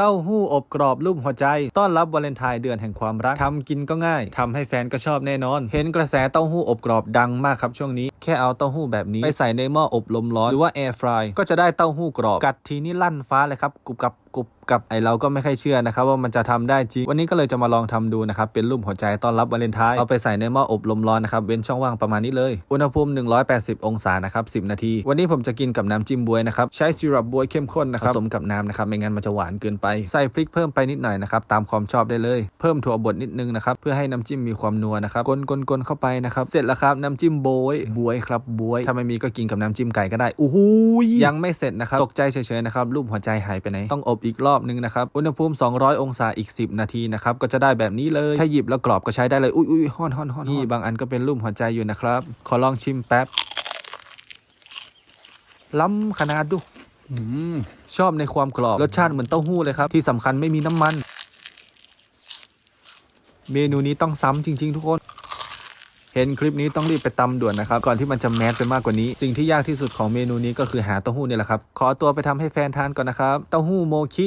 เต้าหู้อบกรอบรูปหัวใจ ต้อนรับวาเลนไทน์เดือนแห่งความรักทำกินก็ง่ายทำให้แฟนก็ชอบแน่นอน เห็นกระแสเต้าหู้อบกรอบดังมากครับช่วงนี้ แค่เอาเต้าหู้แบบนี้ไปใส่ในหม้ออบลมร้อนหรือว่าแอร์ฟรายก็จะได้เต้าหู้กรอบกัดทีนี่ลั่นฟ้าเลยครับกรุบกับกุบกับไอเราก็ไม่ค่อยเชื่อนะครับว่ามันจะทำได้จริง วันนี้ก็เลยจะมาลองทำดูนะครับเป็นรูปหัวใจต้อนรับวาเลนไทน์เอาไปใส่ในหม้ออบลมร้อนนะครับเว้นช่องว่างประมาณนี้เลย อุณหภูมิ 180 องศานะครับ10 นาที วันนี้ผมจะกินกับน้ำจิ้มบวยนะครับใช้ซีรัปบวยเข้มข้นนะครับผสมกับน้ำนะครับไม่งั้นมันจะหวานเกินไปใส่พริกเพิ่มไปนิดหน่อยนะครับตามความชอบได้เลย เพิ่มถั่วบดนิดนึงนะครับเพื่อให้น้ำจิ้มมีความนัวนะครับกลกลกลเข้าไปนะครับเสร็จแล้วครับน้ำจิ้มบวยบวยครับบวยถ้าไม่มีก็กินกับน้ำจิ้มไก่ก็ได้อู้หูยังไม่เสร็จนะครับตกใจเฉยๆนะครับรูปหัวใจหายไปไหนต้องอบอีกรอบนึงนะครับ อุณหภูมิ 200 องศาอีก 10 นาทีนะครับ ก็จะได้แบบนี้เลย ถ้าหยิบแล้วกรอบก็ใช้ได้เลย อุ้ยอุ้ยฮ้อนฮ้อนฮ้อนนี่บางอันก็เป็นรูปหัวใจอยู่นะครับ ขอลองชิมแป๊บ ล้ำขนาดดูชอบในความกรอบ รสชาติเหมือนเต้าหู้เลยครับ ที่สำคัญไม่มีน้ำมัน เมนูนี้ต้องซ้ำจริง ๆ ทุกคน เห็นคลิปนี้ต้องรีบไปตำด่วนนะครับ ก่อนที่มันจะแมสไปมากกว่านี้ สิ่งที่ยากที่สุดของเมนูนี้ก็คือหาเต้าหู้เนี่ยแหละครับ ขอตัวไปทำให้แฟนทานก่อนนะครับ เต้าหู้โมคิ